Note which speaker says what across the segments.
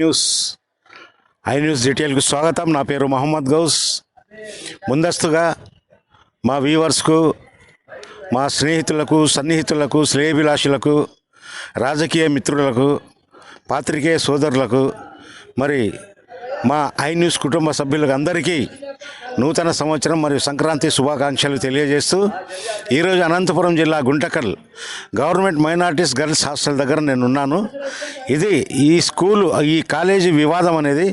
Speaker 1: News. I news డీటెయిల్కు స్వాగతం. నా పేరు మహమ్మద్ గౌస్. ముందస్తుగా మా వ్యూవర్స్కు మా స్నేహితులకు సన్నిహితులకు శ్రేయభిలాషులకు రాజకీయ మిత్రులకు పాత్రికేయ సోదరులకు మరి మా ఐ న్యూస్ కుటుంబ సభ్యులకు అందరికీ నూతన సంవత్సరం మరియు సంక్రాంతి శుభాకాంక్షలు తెలియజేస్తూ ఈరోజు అనంతపురం జిల్లా Guntakal government minorities girls hostel దగ్గర నేను ఉన్నాను ఇది ఈ స్కూలు ఈ కాలేజీ వివాదం అనేది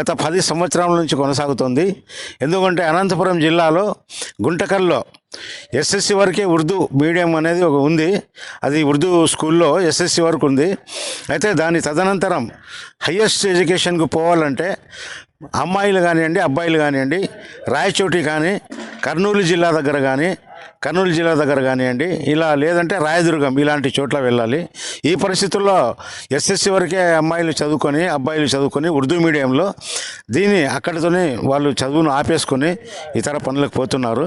Speaker 1: గత పది సంవత్సరాల నుంచి కొనసాగుతుంది. ఎందుకంటే అనంతపురం జిల్లాలో గుంటకల్లో ఎస్ఎస్సి వరకే ఉర్దూ మీడియం అనేది ఒక ఉంది. అది ఉర్దూ స్కూల్లో ఎస్ఎస్సి వరకు ఉంది. అయితే దాని తదనంతరం హయ్యెస్ట్ ఎడ్యుకేషన్కు పోవాలంటే అమ్మాయిలు కానివ్వండి అబ్బాయిలు కానివ్వండి రాయచోటి కానీ కర్నూలు జిల్లా దగ్గర కానీ కర్నూలు జిల్లా దగ్గర కానివ్వండి ఇలా లేదంటే రాయదుర్గం ఇలాంటి చోట్ల వెళ్ళాలి. ఈ పరిస్థితుల్లో ఎస్ఎస్సి వరకే అమ్మాయిలు చదువుకొని అబ్బాయిలు చదువుకొని ఉర్దూ మీడియంలో దీన్ని అక్కడితోనే వాళ్ళు చదువును ఆపేసుకొని ఇతర పనులకు పోతున్నారు.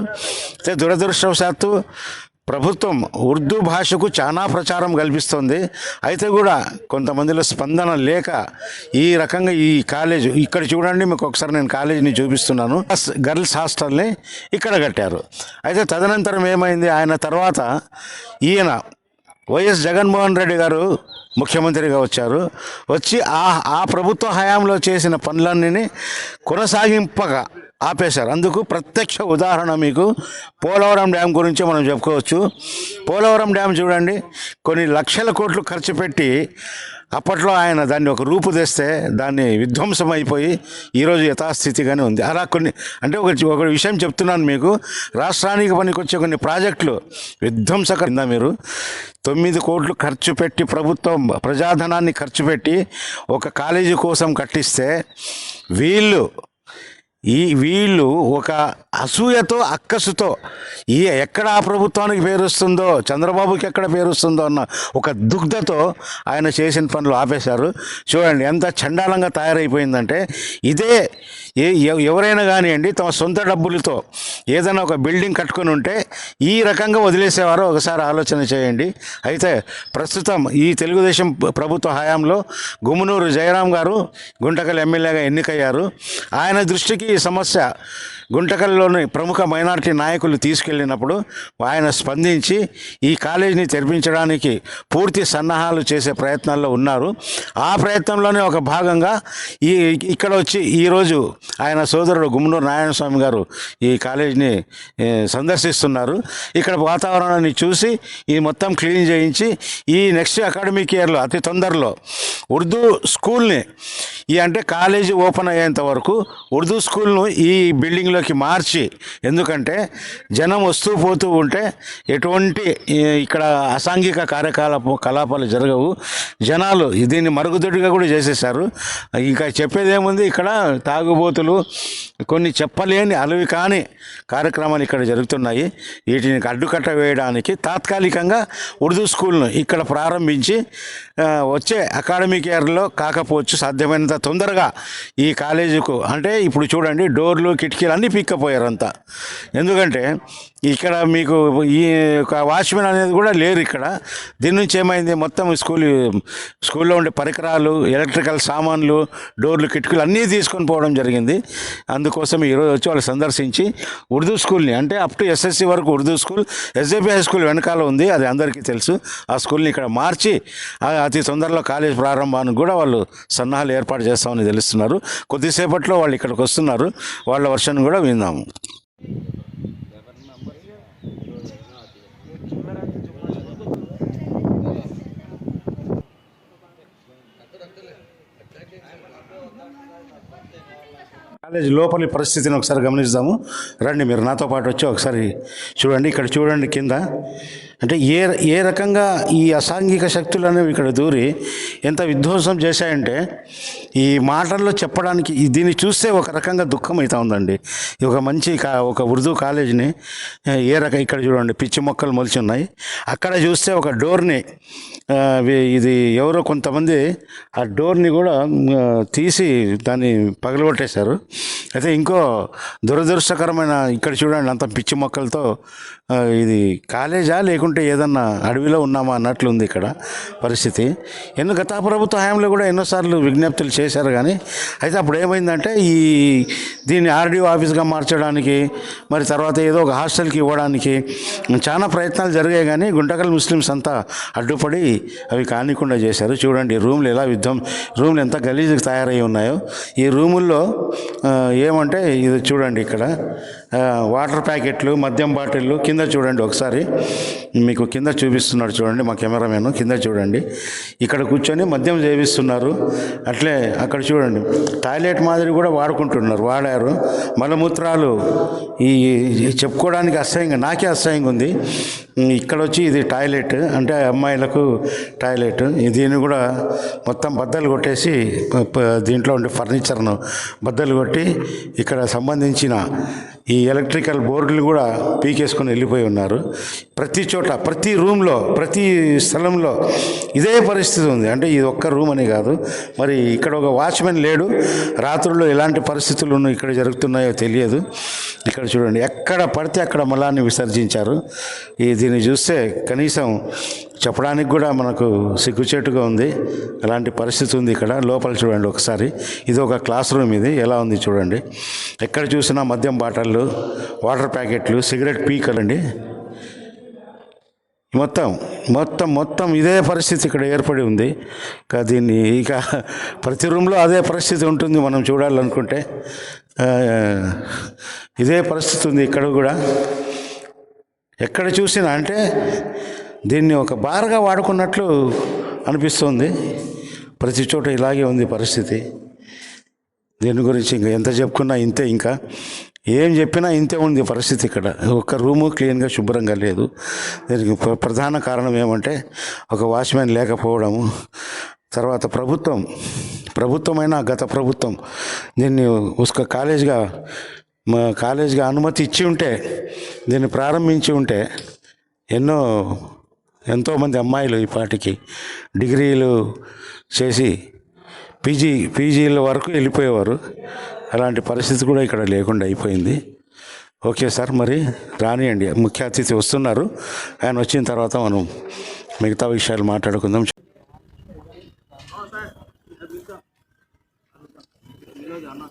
Speaker 1: అయితే దురదృష్టవశాత్తు ప్రభుత్వం ఉర్దూ భాషకు చాలా ప్రచారం కల్పిస్తుంది. అయితే కూడా కొంతమందిలో స్పందన లేక ఈ రకంగా ఈ కాలేజ్ ఇక్కడ చూడండి మీకు ఒకసారి నేను కాలేజీని చూపిస్తున్నాను. గర్ల్స్ హాస్టల్ని ఇక్కడ కట్టారు. అయితే తదనంతరం ఏమైంది? ఆయన తర్వాత ఈయన వైఎస్ జగన్మోహన్ రెడ్డి గారు ముఖ్యమంత్రిగా వచ్చారు. వచ్చి ఆ ఆ ప్రభుత్వ హయాంలో చేసిన పనులన్నీ కొనసాగింపగా ఆపేశారు. అందుకు ప్రత్యక్ష ఉదాహరణ మీకు పోలవరం డ్యామ్ గురించి మనం చెప్పుకోవచ్చు. పోలవరం డ్యామ్ చూడండి కొన్ని లక్షల కోట్లు ఖర్చు పెట్టి అప్పట్లో ఆయన దాన్ని ఒక రూపు తెస్తే దాన్ని విధ్వంసం అయిపోయి ఈరోజు యథాస్థితిగానే ఉంది. అలా కొన్ని అంటే ఒక ఒక విషయం చెప్తున్నాను మీకు. రాష్ట్రానికి పనికొచ్చే కొన్ని ప్రాజెక్టులు విధ్వంసకంగా మీరు తొమ్మిది కోట్లు ఖర్చు పెట్టి ప్రభుత్వం ప్రజాధనాన్ని ఖర్చు పెట్టి ఒక కాలేజీ కోసం కట్టిస్తే వీళ్ళు ఈ వీళ్ళు ఒక అసూయతో అక్కసుతో ఈ ఎక్కడ ఆ ప్రభుత్వానికి పేరు వస్తుందో చంద్రబాబుకి ఎక్కడ పేరు వస్తుందో అన్న ఒక దుగ్ధతో ఆయన చేసిన పనులు ఆపేశారు. చూడండి ఎంత చండాలంగా తయారైపోయిందంటే ఇదే ఏ ఎవ- ఎవరైనా కానివ్వండి తమ సొంత డబ్బులతో ఏదైనా ఒక బిల్డింగ్ కట్టుకొని ఉంటే ఈ రకంగా వదిలేసేవారో ఒకసారి ఆలోచన చేయండి. అయితే ప్రస్తుతం ఈ తెలుగుదేశం ప్రభుత్వ హయాంలో గుమ్మనూరు జయరాం గారు గుంటకల్ ఎమ్మెల్యేగా ఎన్నికయ్యారు. ఆయన దృష్టికి ఈ సమస్య గుంటకల్లోని ప్రముఖ మైనారిటీ నాయకులు తీసుకెళ్ళినప్పుడు ఆయన స్పందించి ఈ కాలేజీని తెరిపించడానికి పూర్తి సన్నాహాలు చేసే ప్రయత్నాల్లో ఉన్నారు. ఆ ప్రయత్నంలోనే ఒక భాగంగా ఈ ఇక్కడ వచ్చి ఈరోజు ఆయన సోదరుడు గుమ్మనూరు నారాయణ స్వామి గారు ఈ కాలేజీని సందర్శిస్తున్నారు. ఇక్కడ వాతావరణాన్ని చూసి ఈ మొత్తం క్లీన్ చేయించి ఈ నెక్స్ట్ అకాడమిక్ ఇయర్లో అతి తొందరలో ఉర్దూ స్కూల్ని ఈ అంటే కాలేజీ ఓపెన్ అయ్యేంత వరకు ఉర్దూ స్కూల్ను ఈ బిల్డింగ్లోకి మార్చి ఎందుకంటే జనం వస్తూ పోతూ ఉంటే ఎటువంటి ఇక్కడ అసాంఘిక కార్యకలాప కలాపాలు జరగవు. జనాలు దీన్ని మరుగుదొడ్డిగా కూడా చేసేసారు ఇంకా చెప్పేదేముంది? ఇక్కడ తాగుబోతులు కొన్ని చెప్పలేని అలవి కాని కార్యక్రమాలు ఇక్కడ జరుగుతున్నాయి. వీటిని అడ్డుకట్ట వేయడానికి తాత్కాలికంగా ఉర్దూ స్కూల్ను ఇక్కడ ప్రారంభించి వచ్చే అకాడమిక్ ఇయర్లో కాకపోవచ్చు సాధ్యమైనంత తొందరగా ఈ కాలేజీకు అంటే ఇప్పుడు చూడండి డోర్లు కిటికీలు అన్నీ పిక్కపోయారు అంతా ఎందుకంటే ఇక్కడ మీకు ఈ ఒక వాచ్మెన్ అనేది కూడా లేరు ఇక్కడ. దీని నుంచి ఏమైంది? మొత్తం స్కూల్ స్కూల్లో ఉండే పరికరాలు ఎలక్ట్రికల్ సామాన్లు డోర్లు కిటికీలు అన్నీ తీసుకొని పోవడం జరిగింది. అందుకోసం ఈరోజు వచ్చి వాళ్ళు సందర్శించి ఉర్దూ స్కూల్ని అంటే అప్ టు ఎస్ఎస్సి వరకు Urdu school SJP high school వెనకాల ఉంది అది అందరికీ తెలుసు. ఆ స్కూల్ని ఇక్కడ మార్చి అతి తొందరలో కాలేజ్ ప్రారంభానికి కూడా వాళ్ళు సన్నాహాలు ఏర్పాటు చేస్తామని తెలుస్తున్నారు. కొద్దిసేపట్లో వాళ్ళు ఇక్కడికి వస్తున్నారు. వాళ్ళ వర్షన్ కూడా విందాము. కాలేజ్ లోపలి పరిస్థితిని ఒకసారి గమనిద్దాము రండి మీరు నాతో పాటు వచ్చి ఒకసారి చూడండి. ఇక్కడ చూడండి కింద. అంటే ఏ ఏ రకంగా ఈ అసాంఘిక శక్తులు అనేవి ఇక్కడ దూరి ఎంత విధ్వంసం చేశాయంటే ఈ మాటల్లో చెప్పడానికి దీన్ని చూస్తే ఒక రకంగా దుఃఖం అవుతా ఉందండి ఒక మంచి కా ఒక ఉర్దూ కాలేజీని ఏ రకం ఇక్కడ చూడండి పిచ్చి మొక్కలు మొలిచి ఉన్నాయి. అక్కడ చూస్తే ఒక డోర్ని ఇది ఎవరో కొంతమంది ఆ డోర్ని కూడా తీసి దాన్ని పగలగొట్టేశారు. అయితే ఇంకో దురదృష్టకరమైన ఇక్కడ చూడండి అంత పిచ్చి మొక్కలతో ఇది కాలేజా లేకుంటే ఏదన్నా అడవిలో ఉన్నామా అన్నట్లుంది ఇక్కడ పరిస్థితి. ఎన్నో గత ప్రభుత్వ హయాంలో కూడా ఎన్నోసార్లు విజ్ఞప్తులు చేశారు కానీ అయితే అప్పుడు ఏమైందంటే ఈ దీన్ని ఆర్డీఓ ఆఫీస్గా మార్చడానికి మరి తర్వాత ఏదో ఒక హాస్టల్కి ఇవ్వడానికి చాలా ప్రయత్నాలు జరిగాయి కానీ గుంటకల్ ముస్లిమ్స్ అంతా అడ్డుపడి అవి కానికుండా చేశారు. చూడండి రూమ్లు ఎలా యుద్ధం రూమ్లు ఎంత గలీజ్గా తయారై ఉన్నాయో. ఈ రూముల్లో ఏమంటే ఇది చూడండి ఇక్కడ. వాటర్ ప్యాకెట్లు మద్యం బాటిళ్ళు కింద చూడండి ఒకసారి. మీకు కింద చూపిస్తున్నాడు చూడండి మా కెమెరామెన్ కింద చూడండి. ఇక్కడ కూర్చొని మద్యం సేవిస్తున్నారు. అట్లే అక్కడ చూడండి. టాయిలెట్ మాదిరి కూడా వాడుకుంటున్నారు వాడారు. మలమూత్రాలు ఈ చెప్పుకోవడానికి అసహ్యంగా నాకే అసహ్యంగా ఉంది. ఇక్కడ వచ్చి ఇది టాయిలెట్ అంటే అమ్మాయిలకు టాయిలెట్. దీన్ని కూడా మొత్తం బద్దలు కొట్టేసి దీంట్లో ఉండే ఫర్నిచర్ను బద్దలు కొట్టి ఇక్కడ సంబంధించిన ఈ ఎలక్ట్రికల్ బోర్డులు కూడా పీకేసుకొని వెళ్ళిపోయి ఉన్నారు. ప్రతి చోట ప్రతి రూమ్లో ప్రతి స్థలంలో ఇదే పరిస్థితి ఉంది. అంటే ఇది ఒక్క రూమ్ అని కాదు. మరి ఇక్కడ ఒక వాచ్మెన్ లేడు. రాత్రుల్లో ఎలాంటి పరిస్థితులు ఇక్కడ జరుగుతున్నాయో తెలియదు. ఇక్కడ చూడండి ఎక్కడ పడితే అక్కడ మలాన్ని విసర్జించారు. ఈ దీన్ని చూస్తే కనీసం చెప్పడానికి కూడా మనకు సిగ్గుచేటుగా ఉంది. అలాంటి పరిస్థితి ఉంది ఇక్కడ. లోపల చూడండి ఒకసారి. ఇది ఒక క్లాస్ రూమ్ ఇది. ఎలా ఉంది చూడండి. ఎక్కడ చూసినా మద్యం బాటళ్ళు వాటర్ ప్యాకెట్లు సిగరెట్ పీకలండి. మొత్తం మొత్తం మొత్తం ఇదే పరిస్థితి ఇక్కడ ఏర్పడి ఉంది. ఇక దీన్ని ఇక ప్రతి రూమ్లో అదే పరిస్థితి ఉంటుంది మనం చూడాలనుకుంటే. ఇదే పరిస్థితి ఉంది ఇక్కడ కూడా. ఎక్కడ చూసినా అంటే దీన్ని ఒక బారగా వాడుకున్నట్లు అనిపిస్తుంది. ప్రతి చోట ఇలాగే ఉంది పరిస్థితి. దీని గురించి ఇంకా ఎంత చెప్పుకున్నా ఇంతే ఇంకా. ఏం చెప్పినా ఇంతే ఉంది పరిస్థితి ఇక్కడ. ఒక్క రూము క్లీన్గా శుభ్రంగా లేదు. దీనికి ప్ర- ప్రధాన కారణం ఏమంటే ఒక వాచ్మెన్ లేకపోవడము. తర్వాత ప్రభుత్వం ప్రభుత్వమైన గత ప్రభుత్వం దీన్ని ఉస్క కాలేజ్గా మా కాలేజ్గా అనుమతి ఇచ్చి ఉంటే దీన్ని ప్రారంభించి ఉంటే ఎన్నో ఎంతోమంది అమ్మాయిలు ఈ పాటికి డిగ్రీలు చేసి పీజీ పీజీల వరకు వెళ్ళిపోయేవారు. అలాంటి పరిస్థితి కూడా ఇక్కడ లేకుండా అయిపోయింది. ఓకే సార్ మరి రానియండి. ముఖ్య అతిథి వస్తున్నారు. ఆయన వచ్చిన తర్వాత మనం మిగతా విషయాలు మాట్లాడుకుందాం.
Speaker 2: హాస్టల్ పరిస్థితి ఉంటే భూమి భూ అన్నమాట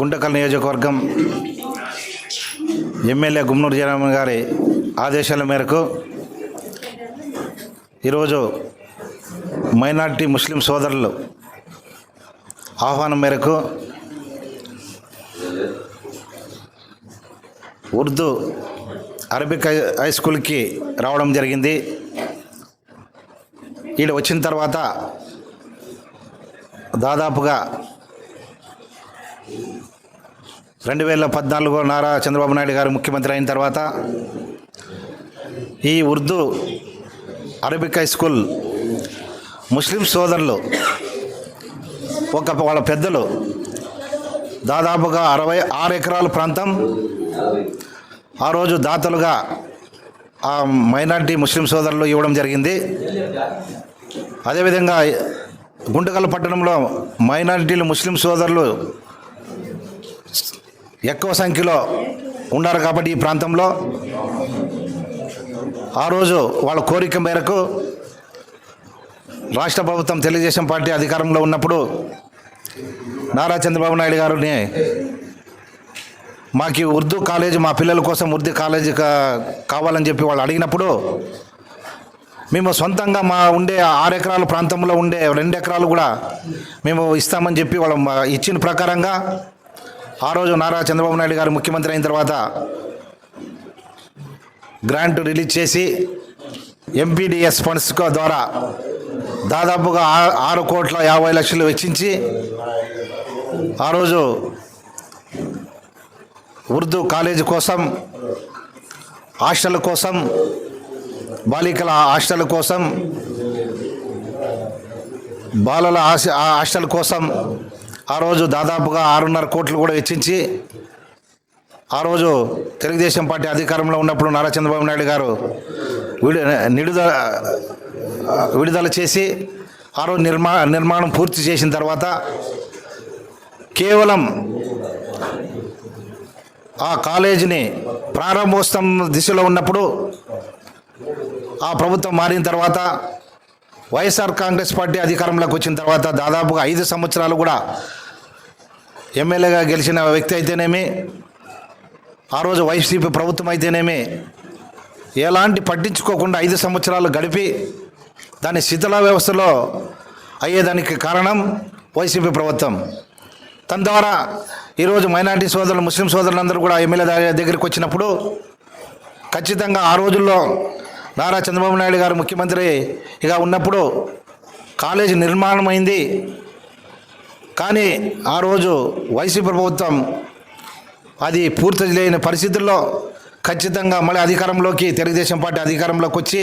Speaker 3: గుంటకల్ నియోజకవర్గం ఎమ్మెల్యే గుమ్నూరు జయరామన్ గారి ఆదేశాల మేరకు ఈరోజు మైనార్టీ ముస్లిం సోదరులు ఆహ్వానం మేరకు ఉర్దూ అరబిక్ హై హై స్కూల్కి రావడం జరిగింది. ఈడ వచ్చిన తర్వాత దాదాపుగా రెండు వేల పద్నాలుగు నారా చంద్రబాబు నాయుడు గారు ముఖ్యమంత్రి అయిన తర్వాత ఈ Urdu Arabic high school Muslim సోదరులు ఒక వాళ్ళ పెద్దలు దాదాపుగా అరవై ఆరు ఎకరాల ప్రాంతం ఆ రోజు దాతలుగా ఆ మైనార్టీ ముస్లిం సోదరులు ఇవ్వడం జరిగింది. అదేవిధంగా గుంటకల్ పట్టణంలో మైనారిటీలు ముస్లిం సోదరులు ఎక్కువ సంఖ్యలో ఉన్నారు కాబట్టి ఈ ప్రాంతంలో. ఆ రోజు వాళ్ళ కోరిక మేరకు రాష్ట్ర ప్రభుత్వం తెలుగుదేశం పార్టీ అధికారంలో ఉన్నప్పుడు నారా చంద్రబాబు నాయుడు గారిని మాకు ఉర్దూ కాలేజ్ మా పిల్లల కోసం ఉర్దూ కాలేజ్ కావాలని చెప్పి వాళ్ళు అడిగినప్పుడు మేము సొంతంగా మా ఉండే ఆరు ఎకరాల ప్రాంతంలో ఉండే రెండు ఎకరాలు కూడా మేము ఇస్తామని చెప్పి వాళ్ళు ఇచ్చిన ప్రకారంగా ఆ రోజు నారా చంద్రబాబు నాయుడు గారు ముఖ్యమంత్రి అయిన తర్వాత గ్రాంట్ రిలీజ్ చేసి ఎంపీడిఎస్ ఫండ్స్ ద్వారా దాదాపుగా ఆరు కోట్ల యాభై లక్షలు వెచ్చించి ఆ రోజు ఉర్దూ కాలేజీ కోసం హాస్టల్ కోసం బాలికల హాస్టల్ కోసం బాలల హాస్- ఆ హాస్టల్ కోసం ఆ రోజు దాదాపుగా ఆరున్నర కోట్లు కూడా వెచ్చించి ఆ రోజు తెలుగుదేశం పార్టీ అధికారంలో ఉన్నప్పుడు నారా చంద్రబాబు నాయుడు గారు విడు నిడుదల విడుదల చేసి ఆ రోజు నిర్మా నిర్మాణం పూర్తి చేసిన తర్వాత కేవలం ఆ కాలేజీని ప్రారంభోత్సవం దిశలో ఉన్నప్పుడు ఆ ప్రభుత్వం మారిన తర్వాత వైఎస్ఆర్ కాంగ్రెస్ పార్టీ అధికారంలోకి వచ్చిన తర్వాత దాదాపుగా ఐదు సంవత్సరాలు కూడా ఎమ్మెల్యేగా గెలిచిన వ్యక్తి అయితేనేమి ఆ రోజు వైసీపీ ప్రభుత్వం అయితేనేమి ఎలాంటి పట్టించుకోకుండా ఐదు సంవత్సరాలు గడిపి దాని శిథిల వ్యవస్థలో అయ్యేదానికి కారణం వైసీపీ ప్రభుత్వం. తన ద్వారా ఈరోజు మైనార్టీ సోదరులు ముస్లిం సోదరులందరూ కూడా ఎమ్మెల్యే దగ్గరికి వచ్చినప్పుడు ఖచ్చితంగా ఆ రోజుల్లో నారా చంద్రబాబు నాయుడు గారు ముఖ్యమంత్రిగా ఉన్నప్పుడు కాలేజీ నిర్మాణం అయింది కానీ ఆ రోజు వైసీపీ ప్రభుత్వం అది పూర్తి లేని పరిస్థితుల్లో ఖచ్చితంగా మళ్ళీ అధికారంలోకి తెలుగుదేశం పార్టీ అధికారంలోకి వచ్చి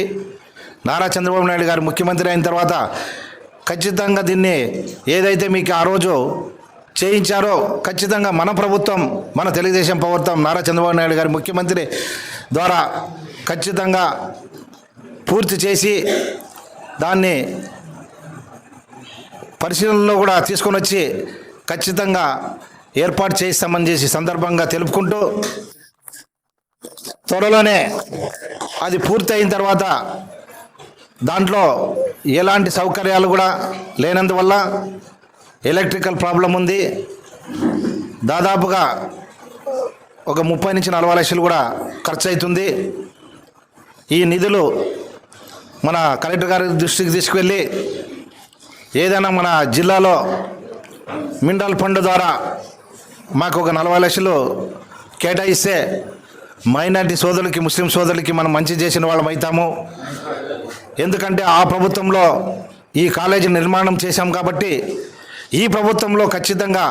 Speaker 3: నారా చంద్రబాబు నాయుడు గారు ముఖ్యమంత్రి అయిన తర్వాత ఖచ్చితంగా దీన్ని ఏదైతే మీకు ఆ రోజు చేయించారో ఖచ్చితంగా మన ప్రభుత్వం మన తెలుగుదేశం ప్రభుత్వం నారా చంద్రబాబు నాయుడు గారి ముఖ్యమంత్రి ద్వారా ఖచ్చితంగా పూర్తి చేసి దాన్ని పరిశీలనలో కూడా తీసుకొని వచ్చి ఖచ్చితంగా ఏర్పాటు చేయిస్తామని చేసి సందర్భంగా తెలుపుకుంటూ త్వరలోనే అది పూర్తి అయిన తర్వాత దాంట్లో ఎలాంటి సౌకర్యాలు కూడా లేనందువల్ల ఎలక్ట్రికల్ ప్రాబ్లం ఉంది. దాదాపుగా ఒక ముప్పై నుంచి నలభై లక్షలు కూడా ఖర్చు అవుతుంది ఈ నిధులు మన కలెక్టర్ గారి దృష్టికి తీసుకువెళ్ళి ఏదైనా మన జిల్లాలో మినరల్ ఫండ్ ద్వారా మాకు ఒక నలభై లక్షలు కేటాయిస్తే మైనార్టీ సోదరులకి ముస్లిం సోదరులకి మనం మంచి చేసిన వాళ్ళం అవుతాము. ఎందుకంటే ఆ ప్రభుత్వంలో ఈ కాలేజీ నిర్మాణం చేశాం కాబట్టి ఈ ప్రభుత్వంలో ఖచ్చితంగా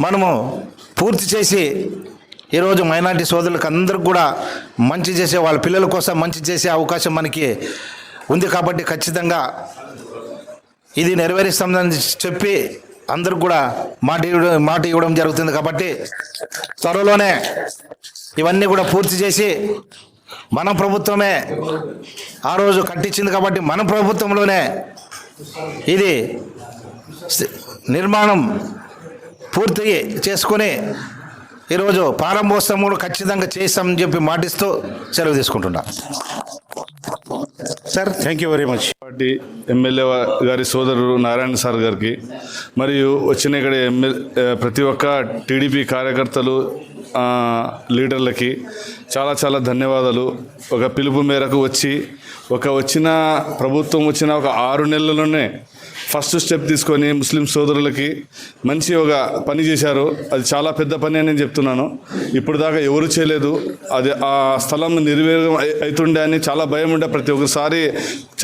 Speaker 3: మనము పూర్తి చేసి ఈరోజు మైనార్టీ సోదరులకు అందరికి కూడా మంచి చేసే వాళ్ళ పిల్లల కోసం మంచి చేసే అవకాశం మనకి ఉంది కాబట్టి ఖచ్చితంగా ఇది నెరవేరుస్తామని చెప్పి అందరికి కూడా మాట ఇవ్వడం మాట ఇవ్వడం జరుగుతుంది కాబట్టి త్వరలోనే ఇవన్నీ కూడా పూర్తి చేసి మన ప్రభుత్వమే ఆ రోజు కట్టించింది కాబట్టి మన ప్రభుత్వంలోనే ఇది నిర్మాణం పూర్తి చేసుకొని ఈరోజు ప్రారంభోత్సవం కూడా ఖచ్చితంగా చేస్తామని చెప్పి మాటిస్తూ సెలవు తీసుకుంటున్నా.
Speaker 1: Sir thank you very much
Speaker 4: party MLA గారి సోదరుడు నారాయణ సార్ గారికి మరియు వచ్చిన ఇక్కడ ఎమ్మెల్యే ప్రతి ఒక్క టీడీపీ కార్యకర్తలు ఆ, లీడర్లకి చాలా చాలా ధన్యవాదాలు. ఒక పిలుపు మేరకు వచ్చి ఒక వచ్చిన ప్రభుత్వం వచ్చిన ఒక ఆరు నెలల్లోనే ఫస్ట్ స్టెప్ తీసుకొని ముస్లిం సోదరులకి మంచి ఒక పని చేశారు. అది చాలా పెద్ద పని అని నేను చెప్తున్నాను. ఇప్పుడు దాకా ఎవరు చేయలేదు. అది ఆ స్థలం నిర్వీర్యం అయి- అవుతుండే అని చాలా భయం ఉండే ప్రతి ఒక్కసారి.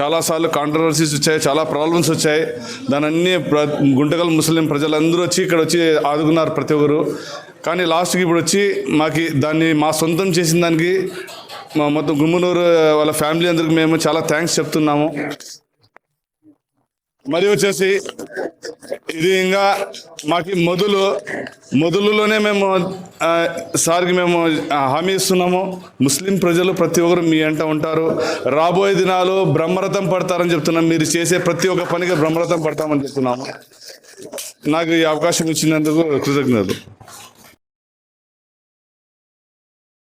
Speaker 4: చాలాసార్లు కాంట్రవర్సీస్ వచ్చాయి చాలా ప్రాబ్లమ్స్ వచ్చాయి. దాని అన్ని ప్ర గుంటకల్ ముస్లిం ప్రజలందరూ వచ్చి ఇక్కడ వచ్చి ఆదుకున్నారు ప్రతి ఒక్కరు. కానీ లాస్ట్కి ఇప్పుడు వచ్చి మాకు దాన్ని మా సొంతం చేసిన దానికి మా మొత్తం గుమ్మనూరు వాళ్ళ ఫ్యామిలీ అందరికి మేము చాలా థ్యాంక్స్ చెప్తున్నాము. మరి వచ్చేసి ఇది ఇంకా మాకు మొదలు మొదలులోనే మేము సార్కి మేము హామీ ఇస్తున్నాము. ముస్లిం ప్రజలు ప్రతి ఒక్కరు మీ అంట ఉంటారు. రాబోయే దినాలు బ్రహ్మరథం పడతారని చెప్తున్నాం. మీరు చేసే ప్రతి ఒక్క పనికి బ్రహ్మరథం పడతామని చెప్తున్నాము. నాకు ఈ అవకాశం ఇచ్చినందుకు కృతజ్ఞతలు.